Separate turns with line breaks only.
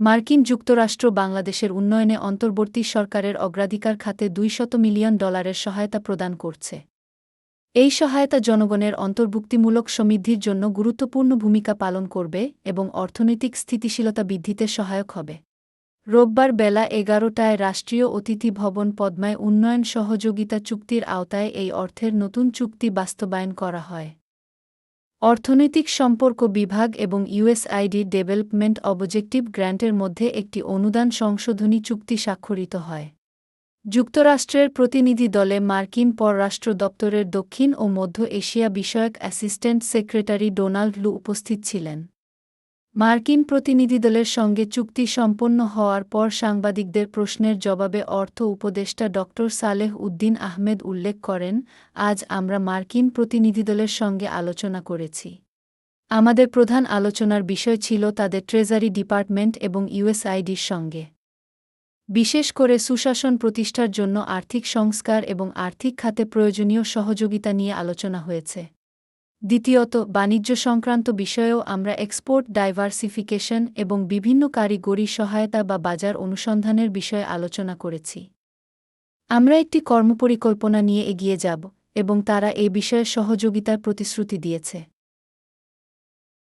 মার্কিন যুক্তরাষ্ট্র বাংলাদেশের উন্নয়নে অন্তর্বর্তী সরকারের অগ্রাধিকার খাতে দুইশত মিলিয়ন ডলারের সহায়তা প্রদান করছে। এই সহায়তা জনগণের অন্তর্ভুক্তিমূলক সমৃদ্ধির জন্য গুরুত্বপূর্ণ ভূমিকা পালন করবে এবং অর্থনৈতিক স্থিতিশীলতা বৃদ্ধিতে সহায়ক হবে। রোববার বেলা এগারোটায় রাষ্ট্রীয় অতিথি ভবন পদ্মায় উন্নয়ন সহযোগিতা চুক্তির আওতায় এই অর্থের নতুন চুক্তি বাস্তবায়ন করা হয়। অর্থনৈতিক সম্পর্ক বিভাগ এবং ইউএসআইডি ডেভেলপমেন্ট অবজেক্টিভ গ্র্যান্টের মধ্যে একটি অনুদান সংশোধনী চুক্তি স্বাক্ষরিত হয়। যুক্তরাষ্ট্রের প্রতিনিধি দলে মার্কিন পররাষ্ট্র দপ্তরের দক্ষিণ ও মধ্য এশিয়া বিষয়ক অ্যাসিস্ট্যান্ট সেক্রেটারি ডোনাল্ড লু উপস্থিত ছিলেন। মার্কিন প্রতিনিধিদলের সঙ্গে চুক্তি সম্পন্ন হওয়ার পর সাংবাদিকদের প্রশ্নের জবাবে অর্থ উপদেষ্টা ড. সালেহ উদ্দিন আহমেদ উল্লেখ করেন, আজ আমরা মার্কিন প্রতিনিধিদলের সঙ্গে আলোচনা করেছি। আমাদের প্রধান আলোচনার বিষয় ছিল তাদের ট্রেজারি ডিপার্টমেন্ট এবং ইউএসআইডির সঙ্গে। বিশেষ করে সুশাসন প্রতিষ্ঠার জন্য আর্থিক সংস্কার এবং আর্থিক খাতে প্রয়োজনীয় সহযোগিতা নিয়ে আলোচনা হয়েছে। দ্বিতীয়ত, বাণিজ্য সংক্রান্ত বিষয়েও আমরা এক্সপোর্ট ডাইভার্সিফিকেশন এবং বিভিন্ন কারিগরি সহায়তা বা বাজার অনুসন্ধানের বিষয়ে আলোচনা করেছি। আমরা একটি কর্মপরিকল্পনা নিয়ে এগিয়ে যাব এবং তারা এ বিষয়ে সহযোগিতার প্রতিশ্রুতি দিয়েছে।